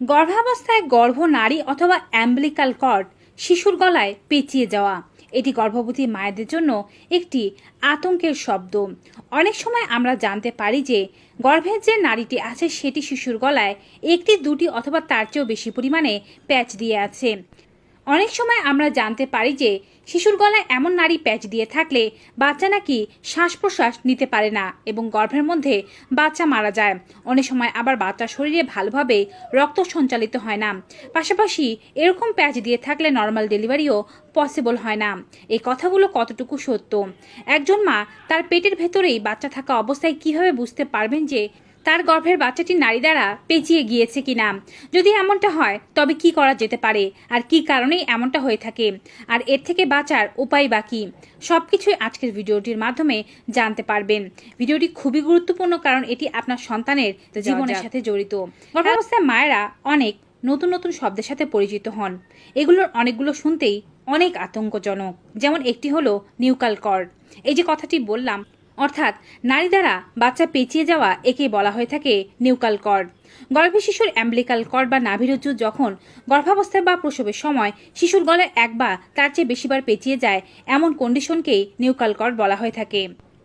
গর্ভাবস্থায় গর্ভ নারী অথবা অ্যাম্বলিকাল কর্ড শিশুর গলায় পেঁচিয়ে যাওয়া। এটি গর্ভবতী মায়েদের জন্য একটি আতঙ্কের শব্দ। অনেক সময় আমরা জানতে পারি যে গর্ভের যে নারীটি আছে, সেটি শিশুর গলায় একটি, দুটি অথবা তার চেয়েও বেশি পরিমাণে প্যাচ দিয়ে আছে। অনেক সময় আমরা জানতে পারি যে শিশুর গলায় এমন নারী প্যাচ দিয়ে থাকলে বাচ্চা নাকি শ্বাস প্রশ্বাস নিতে পারে না এবং গর্ভের মধ্যে বাচ্চা মারা যায়। অনেক সময় আবার বাচ্চার শরীরে ভালোভাবে রক্ত সঞ্চালিত হয় না। পাশাপাশি এরকম প্যাচ দিয়ে থাকলে নর্মাল ডেলিভারিও পসিবল হয় না। এই কথাগুলো কতটুকু সত্য? একজন মা তার পেটের ভেতরেই বাচ্চা থাকা অবস্থায় কীভাবে বুঝতে পারবেন যে তার গর্ভের বাচ্চাটি নারী দ্বারা পেঁচিয়ে গিয়েছে কিনা? যদি এমনটা হয় তবে কি করা যেতে পারে? আর কি কারণেই এমনটা হয়ে থাকে? আর এর থেকে বাঁচার উপায় বাকি সব কিছুই আজকের ভিডিওটির মাধ্যমে জানতে পারবেন। ভিডিওটি খুবই গুরুত্বপূর্ণ কারণ এটি আপনার সন্তানের জীবনের সাথে জড়িত। গর্ভাবস্থায় মায়েরা অনেক নতুন নতুন শব্দের সাথে পরিচিত হন। এগুলোর অনেকগুলো শুনতেই অনেক আতঙ্কজনক। যেমন একটি হলো নিউকাল কর্ড। এই যে কথাটি বললাম অর্থাৎ নারী দ্বারা বাচ্চা পেঁচিয়ে যাওয়া একে বলা হয়ে থাকে নিউকাল কর্ড। গর্ভে শিশুর অ্যাম্বলিকাল কর্ড বা নাভিরজ্জু যখন গর্ভাবস্থায় বা প্রসবের সময় শিশুর গলায় এক বা তার চেয়ে বেশিবার পেঁচিয়ে যায়, এমন কন্ডিশনকেই নিউকাল কর্ড বলা হয়ে থাকে।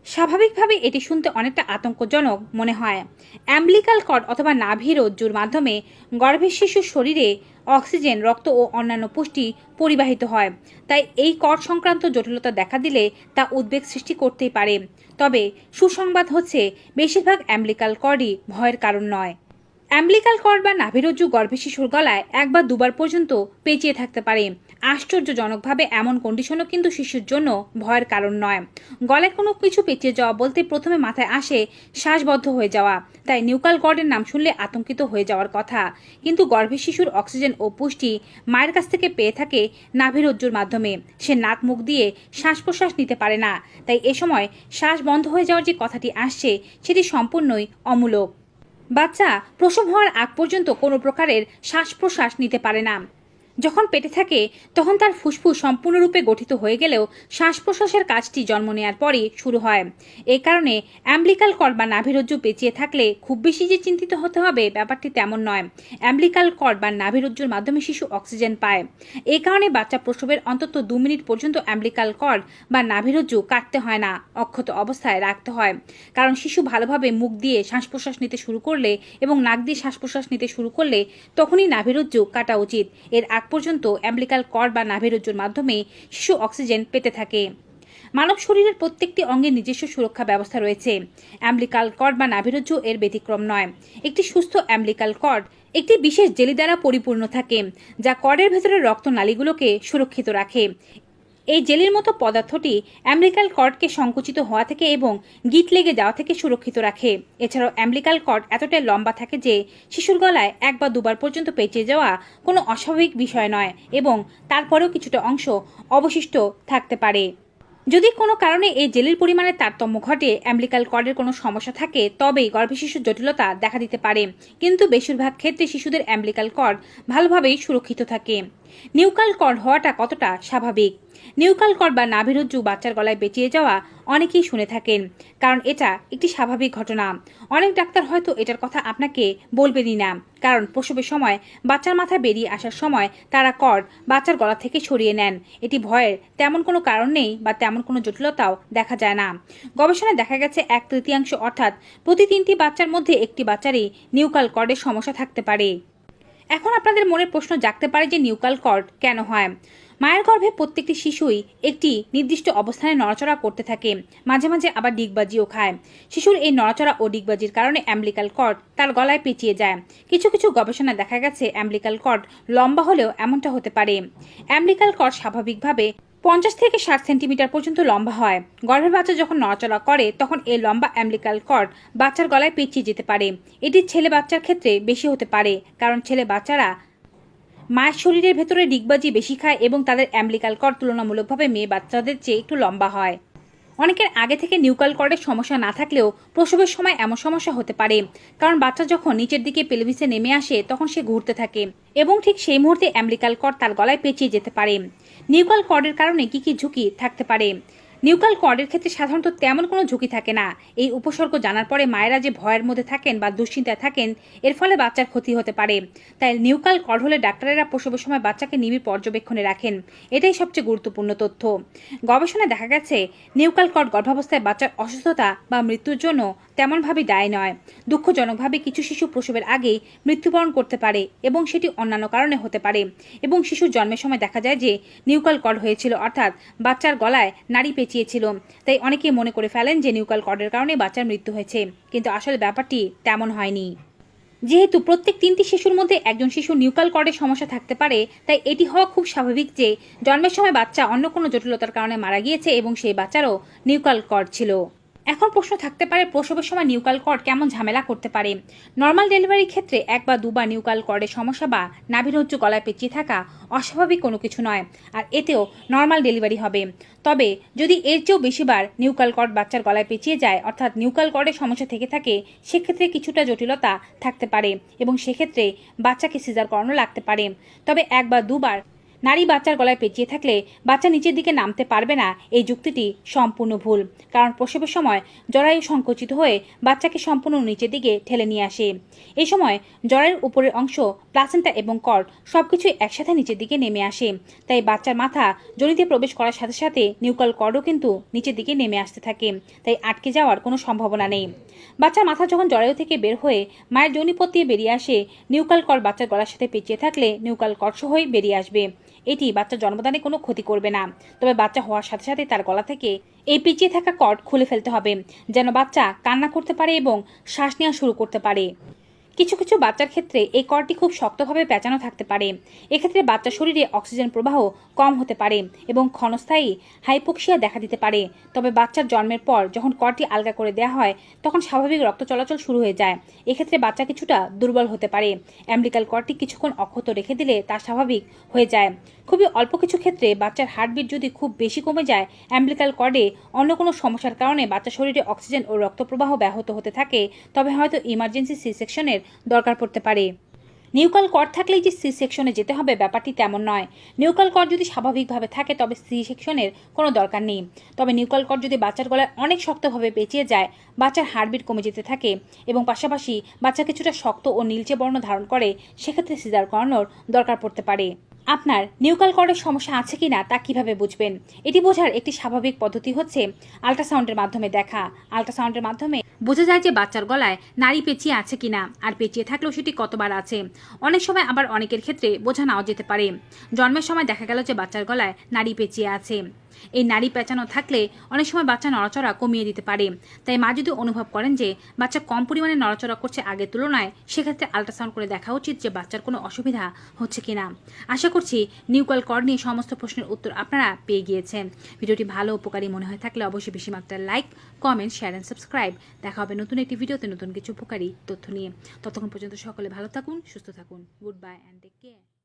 স্বাভাবিকভাবে এটি শুনতে অনেকটা আতঙ্কজনক মনে হয়। অ্যাম্বলিকাল কর্ড অথবা নাভি রজ্জুর মাধ্যমে গর্ভের শিশুর শরীরে অক্সিজেন, রক্ত ও অন্যান্য পুষ্টি পরিবাহিত হয়। তাই এই কর সংক্রান্ত জটিলতা দেখা দিলে তা উদ্বেগ সৃষ্টি করতেই পারে। তবে সুসংবাদ হচ্ছে, বেশিরভাগ অ্যাম্বলিকাল কর্ডই ভয়ের কারণ নয়। অ্যাম্বলিকাল কর্ড বা নাভিরজ্জু গর্ভে শিশুর গলায় এক বা দুবার পর্যন্ত পেঁচিয়ে থাকতে পারে। আশ্চর্যজনকভাবে এমন কন্ডিশনও কিন্তু শিশুর জন্য ভয়ের কারণ নয়। গলায় কোনো কিছু পেঁচিয়ে যাওয়া বলতে প্রথমে মাথায় আসে শ্বাসবদ্ধ হয়ে যাওয়া, তাই নিউকাল কর্ডের নাম শুনলে আতঙ্কিত হয়ে যাওয়ার কথা। কিন্তু গর্ভে শিশুর অক্সিজেন ও পুষ্টি মায়ের কাছ থেকে পেয়ে থাকে নাভিরজ্জুর মাধ্যমে। সে নাক মুখ দিয়ে শ্বাস প্রশ্বাস নিতে পারে না, তাই এ সময় শ্বাস বন্ধ হয়ে যাওয়ার যে কথাটি আসছে, সেটি সম্পূর্ণই অমূলক। বাচ্চা প্রসব হওয়ার আগ পর্যন্ত কোনো প্রকারের শ্বাস প্রশ্বাস নিতে পারে না। যখন পেটে থাকে, তখন তার ফুসফুস সম্পূর্ণরূপে গঠিত হয়ে গেলেও শ্বাস প্রশ্বাসের কাজটি জন্ম নেওয়ার পরই শুরু হয়। এই কারণে অ্যাম্বলিকাল কর্ড বা নাভিরজ্জু পেঁচিয়ে থাকলে খুব বেশি যে চিন্তিত হতে হবে ব্যাপারটি তেমন নয়। অ্যাম্বলিকাল কর্ড বা নাভিরজ্জুর মাধ্যমে শিশু অক্সিজেন পায়। এই কারণে বাচ্চা প্রসবের অন্তত দু মিনিট পর্যন্ত অ্যাম্বলিকাল কর্ড বা নাভিরজ্জু কাটতে হয় না, অক্ষত অবস্থায় রাখতে হয়। কারণ শিশু ভালোভাবে মুখ দিয়ে শ্বাস প্রশ্বাস নিতে শুরু করলে এবং নাক দিয়ে শ্বাস প্রশ্বাস নিতে শুরু করলে তখনই নাভিরজ্জু কাটা উচিত। এর আগ পর্যন্ত অ্যাম্বলিকাল কর্ড বা নাভিরজ্জুর মাধ্যমে শিশু অক্সিজেন পেতে থাকে। মানব শরীরের প্রত্যেকটি অঙ্গে নিজস্ব সুরক্ষা ব্যবস্থা রয়েছে। অ্যাম্বলিকাল কর্ড বা নাভিরজ্জু এর ব্যতিক্রম নয়। একটি সুস্থ অ্যাম্বলিকাল কর্ড একটি বিশেষ জেলি দ্বারা পরিপূর্ণ থাকে, যা কর্ডের ভেতরে রক্ত নালীগুলোকে সুরক্ষিত রাখে। এই জেলির মতো পদার্থটি অ্যাম্বলিকাল কর্ডকে সংকুচিত হওয়া থেকে এবং গিট লেগে যাওয়া থেকে সুরক্ষিত রাখে। এছাড়াও অ্যাম্বলিকাল কর্ড এতটাই লম্বা থাকে যে শিশুর গলায় এক বা দুবার পর্যন্ত পেঁচে যাওয়া কোনো অস্বাভাবিক বিষয় নয় এবং তারপরেও কিছুটা অংশ অবশিষ্ট থাকতে পারে। যদি কোনো কারণে এই জেলির পরিমাণে তারতম্য ঘটে অ্যাম্বলিকাল কর্ডের কোনো সমস্যা থাকে, তবেই গর্ভে শিশুর জটিলতা দেখা দিতে পারে। কিন্তু বেশিরভাগ ক্ষেত্রে শিশুদের অ্যাম্বলিকাল কর্ড ভালোভাবেই সুরক্ষিত থাকে। নিউকাল কর্ড হওয়াটা কতটা স্বাভাবিক? নিউকাল কর্ড বা নাভিরজ্জু বাচ্চার গলায় বেঁচিয়ে যাওয়া অনেকেই শুনে থাকেন, কারণ এটা একটি স্বাভাবিক ঘটনা। অনেক ডাক্তার হয়তো এটার কথা আপনাকে বলবেনই না, কারণ প্রসবের সময় বাচ্চার মাথা বেরিয়ে আসার সময় তারা কর্ড বাচ্চার গলা থেকে সরিয়ে নেন। এটি ভয়ের তেমন কোনো কারণ নেই বা তেমন কোনো জটিলতাও দেখা যায় না। গবেষণায় দেখা গেছে এক তৃতীয়াংশ অর্থাৎ প্রতি তিনটি বাচ্চার মধ্যে একটি বাচ্চারই নিউকাল কর্ডের সমস্যা থাকতে পারে। এখন আপনাদের মনে প্রশ্ন জাগতে পারে যে নিউকাল কর্ড কেন হয়। মায়ের গর্ভে প্রত্যেকটি শিশুই একটি নির্দিষ্ট অবস্থানে নড়াচড়া করতে থাকে। মাঝে মাঝে আবার ডিগবাজিও খায়। শিশুর এই নড়াচড়া ও ডিগবাজির কারণে অ্যাম্বলিকাল কর্ড তার গলায় পেঁচিয়ে যায়। কিছু কিছু গবেষণা দেখা গেছে অ্যাম্বলিকাল কর্ড লম্বা হলেও এমনটা হতে পারে। অ্যাম্বলিকাল কর্ড স্বাভাবিকভাবে পঞ্চাশ থেকে ষাট সেন্টিমিটার পর্যন্ত লম্বা হয়। গর্ভের বাচ্চা যখন নড়াচড়া করে, তখন এই লম্বা অ্যাম্বলিকাল কর্ড বাচ্চার গলায় পেঁচিয়ে যেতে পারে। এটি ছেলে বাচ্চার ক্ষেত্রে বেশি হতে পারে, কারণ ছেলে বাচ্চারা মায়ের শরীরের ভেতরে ডিগবাজি বেশি খায় এবং তাদের অ্যাম্লিকাল কর্ড তুলনামূলকভাবে মেয়ে বাচ্চাদের চেয়ে একটু লম্বা হয়। অনেকের আগে থেকে নিউকাল কর্ডের সমস্যা না থাকলেও প্রসবের সময় এমন সমস্যা হতে পারে। কারণ বাচ্চা যখন নিচের দিকে পেলভিসে নেমে আসে, তখন সে ঘুরতে থাকে এবং ঠিক সেই মুহূর্তে অ্যাম্বলিকাল কর্ড তার গলায় পেঁচিয়ে যেতে পারে। নিউকাল কর্ডের কারণে কি কি ঝুঁকি থাকতে পারে? নিউকাল কর্ডের ক্ষেত্রে সাধারণত তেমন কোনো ঝুঁকি থাকে না। এই উপসর্গ জানার পরে মায়েরা যে ভয়ের মধ্যে থাকেন বা দুশ্চিন্তায় থাকেন, এর ফলে বাচ্চার ক্ষতি হতে পারে। তাই নিউকাল কর্ড হলে ডাক্তারেরা প্রসবের সময় বাচ্চাকে নিবিড় পর্যবেক্ষণে রাখেন। এটাই সবচেয়ে গুরুত্বপূর্ণ তথ্য। গবেষণায় দেখা গেছে নিউকাল কর্ড গর্ভাবস্থায় বাচ্চার অসুস্থতা বা মৃত্যুর জন্য তেমনভাবে দায় নয়। দুঃখজনকভাবে কিছু শিশু প্রসবের আগেই মৃত্যুবরণ করতে পারে এবং সেটি অন্যান্য কারণে হতে পারে এবং শিশুর জন্মের সময় দেখা যায় যে নিউকাল কর্ড হয়েছিল, অর্থাৎ বাচ্চার গলায় নাড়ি পেঁচিয়েছিল। তাই অনেকে মনে করে ফেলেন যে নিউকাল কর্ডের কারণে বাচ্চার মৃত্যু হয়েছে, কিন্তু আসলে ব্যাপারটি তেমন হয়নি। যেহেতু প্রত্যেক তিনটি শিশুর মধ্যে একজন শিশু নিউকাল কর্ডের সমস্যা থাকতে পারে, তাই এটি হওয়া খুব স্বাভাবিক যে জন্মের সময় বাচ্চা অন্য কোনো জটিলতার কারণে মারা গিয়েছে এবং সেই বাচ্চারও নিউকাল কর্ড ছিল। এখন প্রশ্ন থাকতে পারে প্রসবের সময় নিউকাল কর্ড কেমন ঝামেলা করতে পারে? নর্মাল ডেলিভারির ক্ষেত্রে এক বা দুবার নিউকাল কর্ডের সমস্যা বা নাভিরজ্জু গলায় পেঁচিয়ে থাকা অস্বাভাবিক কোনো কিছু নয়, আর এতেও নর্মাল ডেলিভারি হবে। তবে যদি এর চেয়েও বেশিবার নিউকাল কর্ড বাচ্চার গলায় পেঁচিয়ে যায়, অর্থাৎ নিউকাল কর্ডের সমস্যা থেকে থাকে, সেক্ষেত্রে কিছুটা জটিলতা থাকতে পারে এবং সেক্ষেত্রে বাচ্চাকে সিজার করানো লাগতে পারে। তবে এক বা দুবার নারী বাচ্চার গলায় পেঁচিয়ে থাকলে বাচ্চা নিচের দিকে নামতে পারবে না, এই যুক্তিটি সম্পূর্ণ ভুল। কারণ প্রসবের সময় জরায়ু সংকুচিত হয়ে বাচ্চাকে সম্পূর্ণ নিচের দিকে ঠেলে নিয়ে আসে। এই সময় জরায়ুর উপরের অংশ, প্লাসেন্টা এবং কর্ড সবকিছু একসাথে নিচের দিকে নেমে আসে। তাই বাচ্চার মাথা জনিতে প্রবেশ করার সাথে সাথে নিউকাল কর্ডও কিন্তু নিচের দিকে নেমে আসতে থাকে। তাই আটকে যাওয়ার কোনো সম্ভাবনা নেই। বাচ্চার মাথা যখন জরায়ু থেকে বের হয়ে মায়ের জনিপথ দিয়ে বেরিয়ে আসে নিউকাল কর্ড বাচ্চার গলার সাথে পেঁচিয়ে থাকলে নিউকাল কর্ড সহই বেরিয়ে আসবে। এটি বাচ্চার জন্মদানে কোনো ক্ষতি করবে না। তবে বাচ্চা হওয়ার সাথে সাথে তার গলা থেকে এই পিছিয়ে থাকা কর্ড খুলে ফেলতে হবে, যেন বাচ্চা কান্না করতে পারে এবং শ্বাস নেওয়া শুরু করতে পারে। কিছু কিছু বাচ্চার ক্ষেত্রে এই করটি খুব শক্তভাবে পেঁচানো থাকতে পারে। এক্ষেত্রে বাচ্চার শরীরে অক্সিজেন প্রবাহ কম হতে পারে এবং ক্ষণস্থায়ী হাইপোক্সিয়া দেখা দিতে পারে। তবে বাচ্চার জন্মের পর যখন করটি আলগা করে দেওয়া হয়, তখন স্বাভাবিক রক্ত চলাচল শুরু হয়ে যায়। এক্ষেত্রে বাচ্চা কিছুটা দুর্বল হতে পারে। অ্যাম্বিলিক্যাল করটি কিছুক্ষণ অক্ষত রেখে দিলে তা স্বাভাবিক হয়ে যায়। খুবই অল্প কিছু ক্ষেত্রে বাচ্চার হার্টবিট যদি খুব বেশি কমে যায় অ্যাম্বিলিক্যাল কর্ডে অন্য কোনো সমস্যার কারণে বাচ্চার শরীরে অক্সিজেন ও রক্ত প্রবাহ ব্যাহত হতে থাকে। তবে হয়তো ইমার্জেন্সি সি সেকশনের দরকার পড়তে পারে। নিউকাল কর থাকলেই যে সি সেকশনে যেতে হবে ব্যাপারটি তেমন নয়। নিউকাল কর যদি স্বাভাবিকভাবে থাকে, তবে সি সেকশনের কোনো দরকার নেই। তবে নিউকাল কর যদি বাচ্চার গলায় অনেক শক্তভাবে পেঁচিয়ে যায়, বাচ্চার হার্টবিট কমে যেতে থাকে এবং পাশাপাশি বাচ্চা কিছুটা শক্ত ও নীলচে বর্ণ ধারণ করে, সেক্ষেত্রে সিজার করানোর দরকার পড়তে পারে। আপনার নিউকাল কর্ডের সমস্যা আছে কি না তা কীভাবে বুঝবেন? এটি বোঝার একটি স্বাভাবিক পদ্ধতি হচ্ছে আল্ট্রাসাউন্ডের মাধ্যমে দেখা। আল্ট্রাসাউন্ডের মাধ্যমে বোঝা যায় যে বাচ্চার গলায় নারী পেঁচিয়ে আছে কিনা, আর পেঁচিয়ে থাকলেও সেটি কতবার আছে। অনেক সময় আবার অনেকের ক্ষেত্রে বোঝা নাও যেতে পারে। জন্মের সময় দেখা গেল যে বাচ্চার গলায় নারী পেঁচিয়ে আছে। এই নারী পেঁচানো থাকলে অনেক সময় বাচ্চা নড়াচড়া কমিয়ে দিতে পারে। তাই মা যদি অনুভব করেন যে বাচ্চা কম পরিমাণে নড়াচড়া করছে আগের তুলনায়, সেক্ষেত্রে আল্ট্রাসাউন্ড করে দেখা উচিত যে বাচ্চার কোনো অসুবিধা হচ্ছে কিনা। আশা করছি নিউকাল কর নিয়ে সমস্ত প্রশ্নের উত্তর আপনারা পেয়ে গিয়েছেন। ভিডিওটি ভালো উপকারী মনে হয়ে থাকলে অবশ্যই বেশি মাত্রায় like, comment share and subscribe দেখা হবে নতুন একটি ভিডিওতে নতুন কিছু উপকারী তথ্য নিয়ে। ততক্ষণ পর্যন্ত সকলে ভালো থাকুন, সুস্থ থাকুন। Good bye and take care